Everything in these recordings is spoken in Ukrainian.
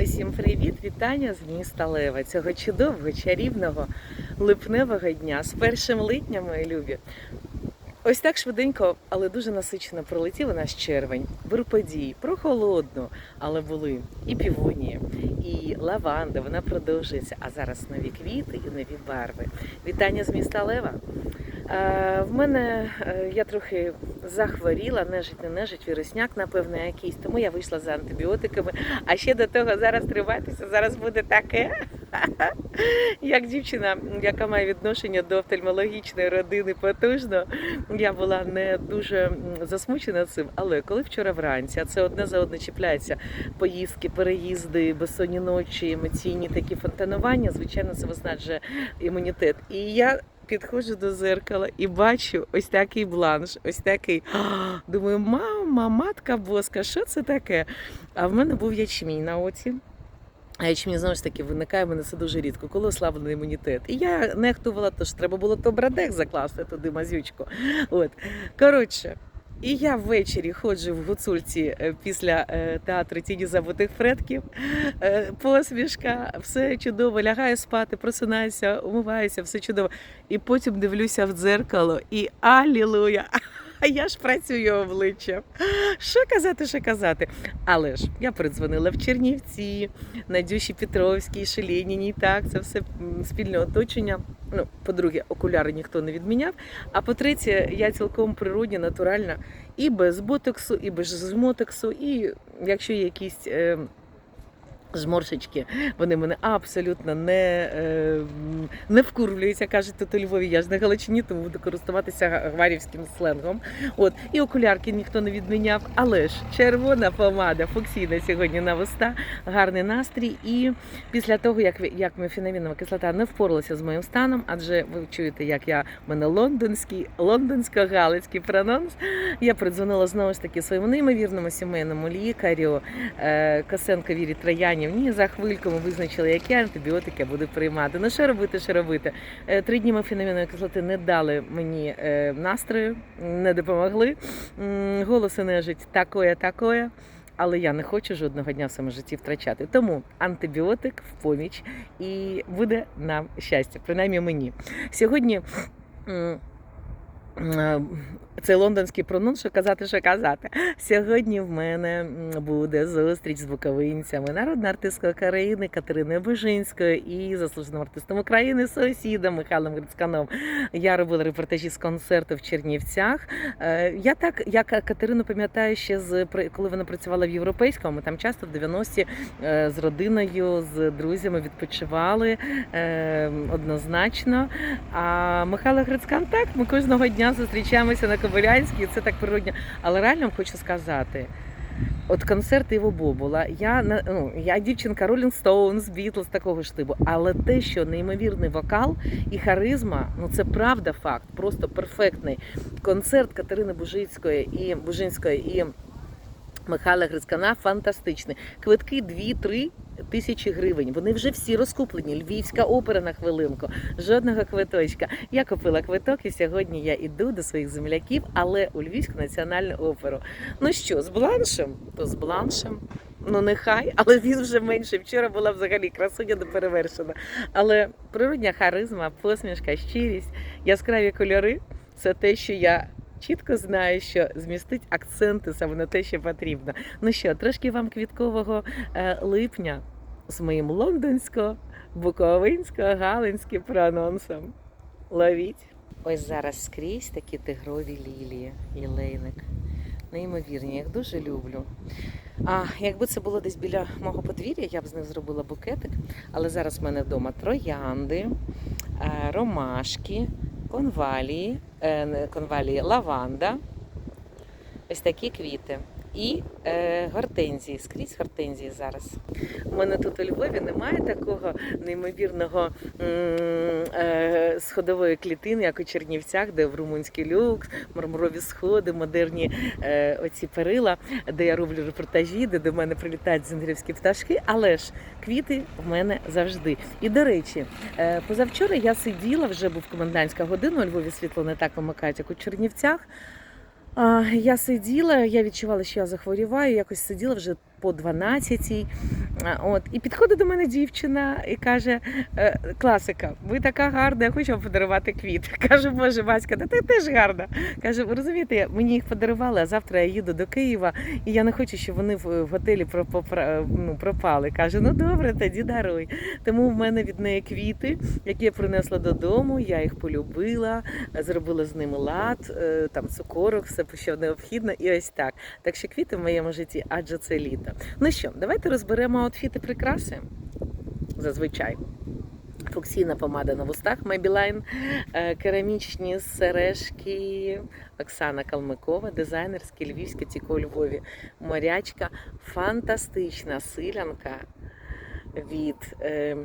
Усім привіт, вітання з міста Лева. Цього чудового, чарівного липневого дня з першим липня, мої любі. Ось так швиденько, але дуже насичено пролетів у нас червень. Бур подій, прохолодно, але були і півонії, і лаванда. Вона продовжується. А зараз нові квіти і нові барви. Вітання з міста Лева. Е, в мене е, я трохи захворіла, нежить, не нежить, вірусняк, напевно, якийсь. Тому я вийшла за антибіотиками. А ще до того зараз триватися, зараз буде таке. Як дівчина, яка має відношення до офтальмологічної родини потужно, я була не дуже засмучена цим. Але коли вчора вранці, а це одне за одне чіпляється, поїздки, переїзди, безсонні ночі, емоційні такі фонтанування, звичайно, це виснажує імунітет. І я підходжу до зеркала і бачу ось такий бланш, ось такий. Думаю, мама, матка боска, що це таке? А в мене був ячмінь на оці. А ячмінь знову ж таки виникає в мене це дуже рідко, коли ослаблений імунітет. І я нехтувала, тож треба було то брадек закласти туди мазючку. От. Коротше. І я ввечері ходжу в гуцульці е, після е, театру тіні забутих предків. Е, Посмішка, все чудово, лягаю спати, просинаюся, умиваюся, все чудово. І потім дивлюся в дзеркало і алілуя! А я ж працюю обличчям. Що казати, що казати? Але ж я передзвонила в Чернівці, Надюші Петровській, Шелініній, так, це все спільне оточення. Ну, по-друге, окуляри ніхто не відміняв. А по-третє, я цілком природня, натуральна і без ботоксу, і без жмотоксу, і якщо є якісь. Е, Зморшечки, вони мене абсолютно не, е, не вкурвлюються, кажуть тут у Львові. Я ж на Галичині, тому буду користуватися гварівським сленгом. От і окулярки ніхто не відміняв. Але ж червона помада, фоксійна сьогодні на вуста, гарний настрій. І після того, як як мефінамінова кислота не впоралася з моїм станом, адже ви чуєте, як я в мене лондонський, лондонсько-галицький прононс. Я придзвонила знову ж таки своєму неймовірному сімейному лікарю е, Косенко Вірі Троянівні. За хвильку визначили, які антибіотики я буду приймати. Ну що робити, що робити? Е, Три дні мефінамінової кислоти не дали мені е, настрою, не допомогли. Голоси нежить такое, такое. Але я не хочу жодного дня в своєму житті втрачати. Тому антибіотик в поміч і буде нам щастя, принаймні мені. Сьогодні. Е, Це лондонський прононс, що казати, що казати. Сьогодні в мене буде зустріч з буковинцями, народна артистка України Катериною Бежинською і заслуженим артистом України сусідом Михайлом Грицьканом. Я робила репортажі з концерту в Чернівцях. Е, Я так, як Катерину пам'ятаю ще з коли вона працювала в європейському. Ми там часто в 90-ті е, з родиною, з друзями відпочивали однозначно. А Михайло Грицькан так, ми кожного дня зустрічаємося на Кобилянській, це так природньо. Але реально хочу сказати. От концерт Іво Бобула, я ну, я дівчинка Rolling Stones, Beatles, такого ж типу. Але те, що неймовірний вокал і харизма, ну це правда факт, просто перфектний. Концерт Катерини Бужицької і Бужинської і Михайла Грицькана фантастичний. Квитки 2-3 тисячі гривень. Вони вже всі розкуплені. Львівська опера на хвилинку, жодного квиточка. Я купила квиток, і сьогодні я іду до своїх земляків, але у Львівську національну оперу. Ну що, з бланшем? То з бланшем. Ну нехай, але він вже менше. Вчора була взагалі красуня не перевершена. Але природня харизма, посмішка, щирість, яскраві кольори це те, що я чітко знаю, що змістить акценти саме на те, що потрібно. Ну що, трошки вам квіткового е, липня з моїм лондонсько, буковинсько, галинським прононсом. Ловіть. Ось зараз скрізь такі тигрові лілії і лейник. Неймовірні, я їх дуже люблю. А якби це було десь біля мого подвір'я, я б з них зробила букетик. Але зараз в мене вдома троянди, е, ромашки, конвалії, е, конвалії, лаванда, ось такі квіти. І е, гортензії, скрізь гортензії зараз. У мене тут у Львові немає такого неймовірного е, сходової клітини, як у Чернівцях, де в румунський люкс, мармурові сходи, модерні е, оці перила, де я роблю репортажі, де до мене прилітають зінгрівські пташки. Але ж квіти в мене завжди. І до речі, е, позавчора я сиділа, вже був комендантська година, у Львові світло не так вимикають, як у Чернівцях. Я сиділа, я відчувала, що я захворіваю. Якось сиділа вже по 12. От, і підходить до мене дівчина і каже: «Е, класика, ви така гарна, я хочу вам подарувати квіт. Кажу, боже, Васька, та ти теж гарна. Каже, ви розумієте, мені їх подарували, а завтра я їду до Києва, і я не хочу, щоб вони в готелі ну, пропали. Каже, ну добре, тоді даруй. Тому в мене від неї квіти, які я принесла додому. Я їх полюбила, зробила з ними лад, е, там цукорок, все що необхідно, і ось так. Так що квіти в моєму житті, адже це літо. Ну що, давайте розберемо аутфіти прикраси. Зазвичай. Фуксійна помада на вустах Maybelline, е, керамічні сережки Оксана Калмикова, дизайнерські львівські тільки у Львові. Морячка, фантастична силянка від е,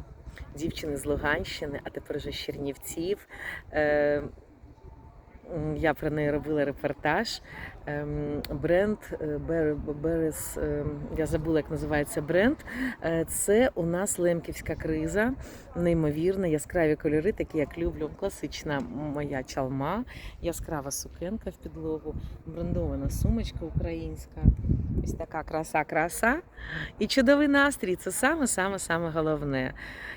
дівчини з Луганщини, а тепер вже з Чернівців. Е, я про неї робила репортаж. Ем, Бренд е, Берес, ем, я забула, як називається бренд. Е, Це у нас лемківська криза, неймовірна, яскраві кольори, такі як люблю. Класична моя чалма, яскрава сукенка в підлогу, брендована сумочка українська. Ось така краса, краса. І чудовий настрій це саме, саме, саме головне.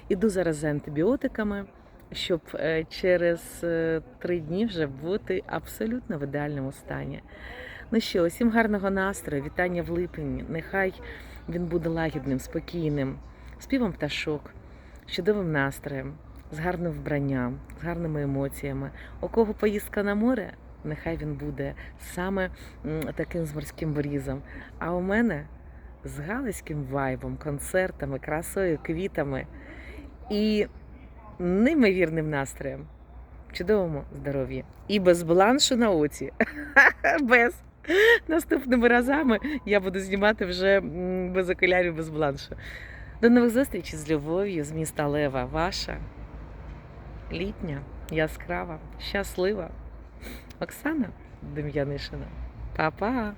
Іду зараз за антибіотиками, щоб е, через е, три дні вже бути абсолютно в ідеальному стані. Ну що, усім гарного настрою, вітання в липні. Нехай він буде лагідним, спокійним, співом пташок, чудовим настроєм, з гарним вбранням, з гарними емоціями. У кого поїздка на море, нехай він буде саме таким з морським брізом. А у мене з галицьким вайбом, концертами, красою, квітами і неймовірним настроєм, чудовому здоров'ї і без бланшу на оці. без. Наступними разами я буду знімати вже без окулярів, без бланшу. До нових зустрічей з любов'ю з міста Лева. Ваша літня, яскрава, щаслива Оксана Дем'янишина. Па-па!